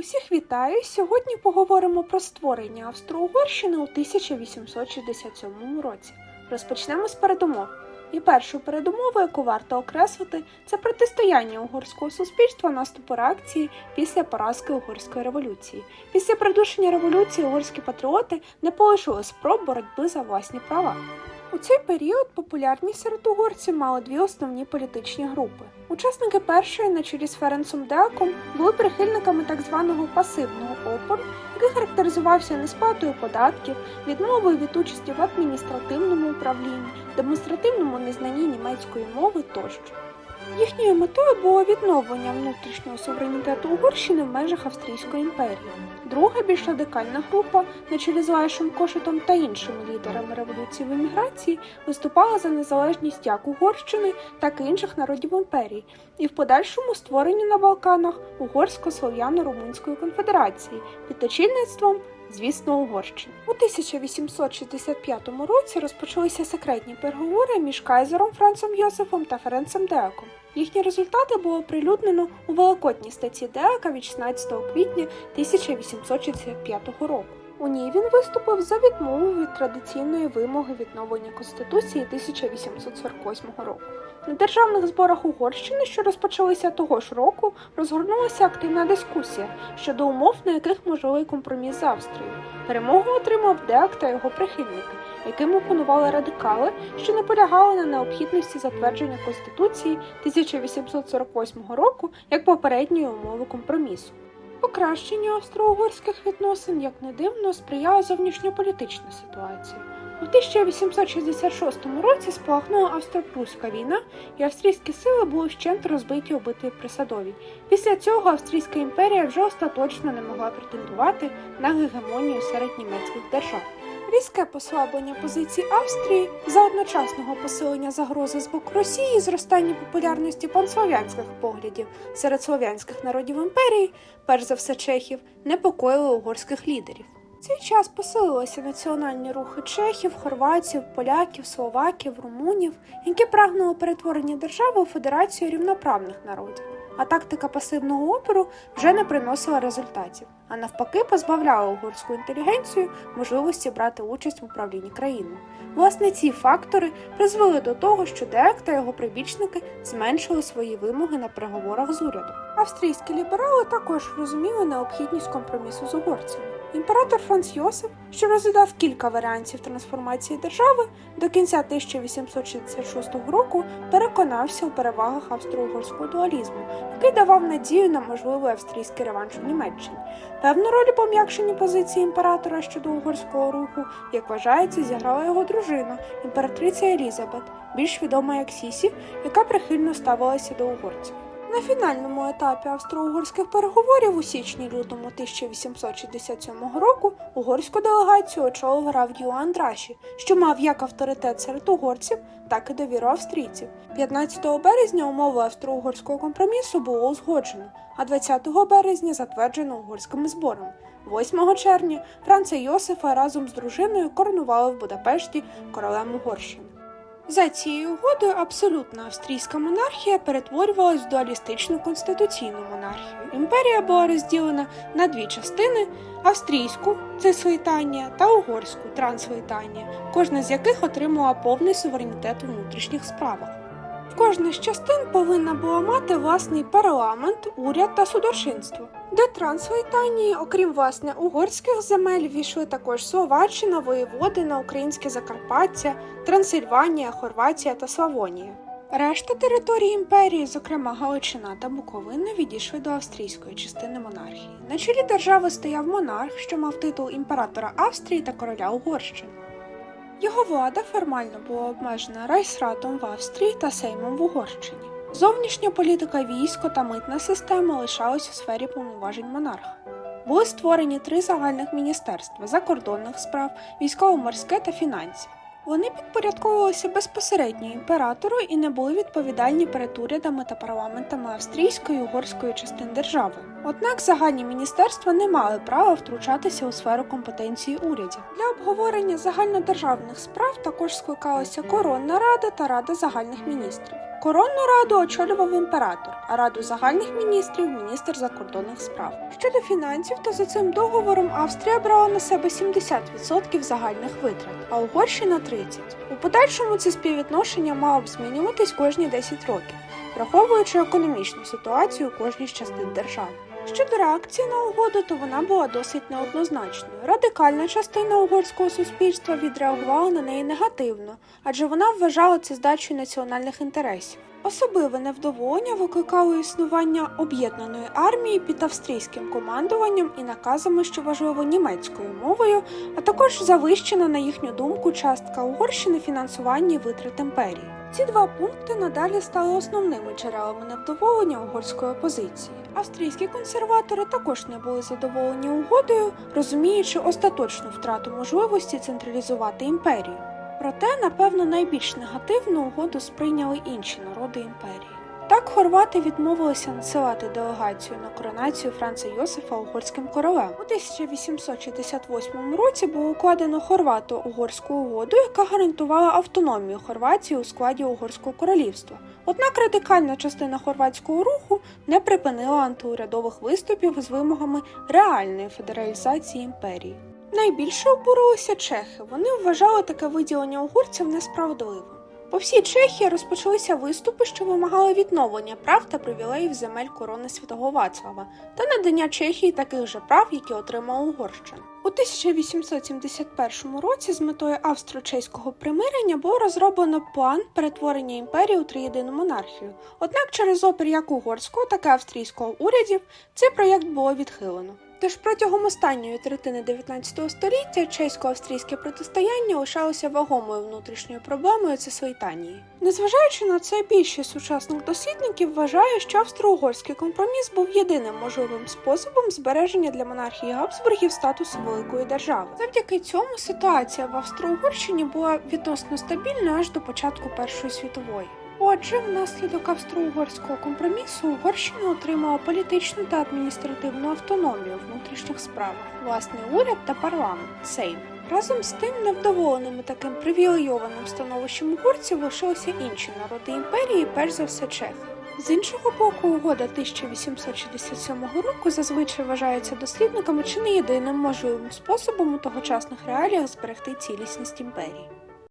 Усіх вітаю! Сьогодні поговоримо про створення Австро-Угорщини у 1867 році. Розпочнемо з передумов. І першу передумову, яку варто окреслити, це протистояння угорського суспільства наступу реакції після поразки угорської революції. Після придушення революції угорські патріоти не полишили спроб боротьби за власні права. У цей період популярність серед угорців мали дві основні політичні групи. Учасники першої, на чолі з Ференцом Деаком, були прихильниками так званого пасивного опору, який характеризувався несплатою податків, відмовою від участі в адміністративному управлінні, демонстративному незнанні німецької мови тощо. Їхньою метою було відновлення внутрішнього суверенітету Угорщини в межах Австрійської імперії. Друга більш радикальна група, на чолі з Лаєшем Кошетом та іншими лідерами революції в еміграції, виступала за незалежність як Угорщини, так і інших народів імперії, і в подальшому створенні на Балканах Угорсько-Слов'яно-Румунської конфедерації під очільництвом звісно, Угорщини. У 1865 році розпочалися секретні переговори між кайзером Францем Йосифом та Ференцем Деаком. Їхні результати було оприлюднено у великодній статті Деака від 16 квітня 1865 року. У ній він виступив за відмову від традиційної вимоги відновлення Конституції 1848 року. На державних зборах Угорщини, що розпочалися того ж року, розгорнулася активна дискусія щодо умов, на яких можливий компроміс з Австрією. Перемогу отримав Деак та його прихильники, яким опонували радикали, що наполягали на необхідності затвердження Конституції 1848 року як попередньої умови компромісу. Покращенню австро-угорських відносин, як не дивно, сприяла зовнішньополітична ситуація. У 1866 році спалахнула австро-прусська війна, і австрійські сили були вщент розбиті у битві при Садовій. Після цього Австрійська імперія вже остаточно не могла претендувати на гегемонію серед німецьких держав. Різке послаблення позицій Австрії за одночасного посилення загрози з боку Росії і зростання популярності панслов'янських поглядів серед слов'янських народів імперії, перш за все чехів, непокоїли угорських лідерів. В цей час посилилися національні рухи чехів, хорватів, поляків, словаків, румунів, які прагнули перетворення держави у федерацію рівноправних народів. А тактика пасивного опору вже не приносила результатів, а навпаки, позбавляла угорську інтелігенцію можливості брати участь в управлінні країною. Власне, ці фактори призвели до того, що Деак та його прибічники зменшили свої вимоги на переговорах з урядом. Австрійські ліберали також розуміли необхідність компромісу з угорцями. Імператор Франц Йосиф, що розглядав кілька варіантів трансформації держави, до кінця 1866 року переконався у перевагах австро-угорського дуалізму, який давав надію на можливий австрійський реванш у Німеччині. Певну роль у пом'якшенні позиції імператора щодо угорського руху, як вважається, зіграла його дружина, імператриця Елізабет, більш відома як Сісі, яка прихильно ставилася до угорців. На фінальному етапі австро-угорських переговорів у січні-лютому 1867 року угорську делегацію очолив граф Діо Андраші, що мав як авторитет серед угорців, так і довіру австрійців. 15 березня умови австро-угорського компромісу було узгоджено, а 20 березня затверджено угорськими зборами. 8 червня Франца Йосифа разом з дружиною коронували в Будапешті королем Угорщини. За цією угодою абсолютна австрійська монархія перетворювалась в дуалістичну конституційну монархію. Імперія була розділена на дві частини: австрійську цислейтанія та угорську транслейтанія, кожна з яких отримала повний суверенітет у внутрішніх справах. Кожна з частин повинна була мати власний парламент, уряд та судочинство. До Транслейтанії, окрім власне угорських земель, війшли також Словаччина, Воєводина, Українське Закарпаття, Трансильванія, Хорватія та Славонія. Решта території імперії, зокрема Галичина та Буковина, відійшли до австрійської частини монархії. На чолі держави стояв монарх, що мав титул імператора Австрії та короля Угорщини. Його влада формально була обмежена райсратом в Австрії та Сеймом в Угорщині. Зовнішня політика військо та митна система лишались у сфері повноважень монарха. Були створені три загальних міністерства закордонних справ, військово-морське та фінансів. Вони підпорядковувалися безпосередньо імператору і не були відповідальні перед урядами та парламентами австрійської і угорської частин держави. Однак загальні міністерства не мали права втручатися у сферу компетенції урядів. Для обговорення загальнодержавних справ також скликалася коронна рада та рада загальних міністрів. Коронну раду очолював імператор, а раду загальних міністрів міністр закордонних справ. Щодо фінансів, то за цим договором Австрія брала на себе 70% загальних витрат, а Угорщина 30%. У подальшому це співвідношення мало б змінюватись кожні 10 років, враховуючи економічну ситуацію кожній з частин держави. Щодо реакції на угоду, то вона була досить неоднозначною. Радикальна частина угорського суспільства відреагувала на неї негативно, адже вона вважала це здачею національних інтересів. Особливе невдоволення викликало існування об'єднаної армії під австрійським командуванням і наказами, що важливо німецькою мовою, а також завищена, на їхню думку, частка Угорщини в фінансуванні витрат імперії. Ці два пункти надалі стали основними джерелами невдоволення угорської опозиції. Австрійські консерватори також не були задоволені угодою, розуміючи остаточну втрату можливості централізувати імперію. Проте, напевно, найбільш негативно угоду сприйняли інші народи імперії. Так хорвати відмовилися надсилати делегацію на коронацію Франца Йосифа угорським королем. У 1868 році було укладено хорвато-угорську угоду, яка гарантувала автономію Хорватії у складі Угорського королівства. Однак радикальна частина хорватського руху не припинила антиурядових виступів з вимогами реальної федералізації імперії. Найбільше обурилися чехи. Вони вважали таке виділення угорців несправедливим. По всій Чехії розпочалися виступи, що вимагали відновлення прав та привілеїв земель корони святого Вацлава та надання Чехії таких же прав, які отримала Угорщина. У 1871 році з метою австро-чеського примирення було розроблено план перетворення імперії у триєдину монархію. Однак через опір як угорського, так і австрійського урядів цей проєкт було відхилено. Тож протягом останньої третини 19 століття чесько-австрійське протистояння лишалося вагомою внутрішньою проблемою Цесойтанії. Незважаючи на це, більшість сучасних дослідників вважає, що австро-угорський компроміс був єдиним можливим способом збереження для монархії Габсбургів статусу великої держави. Завдяки цьому ситуація в Австро-Угорщині була відносно стабільною аж до початку Першої світової. Отже, внаслідок австро-угорського компромісу Угорщина отримала політичну та адміністративну автономію внутрішніх справах, власний уряд та парламент Сейм. Разом з тим, невдоволеними таким привілейованим становищем угорців лишилися інші народи імперії, перш за все чехи. З іншого боку, угода 1867 року зазвичай вважається дослідниками чи не єдиним можливим способом у тогочасних реаліях зберегти цілісність імперії.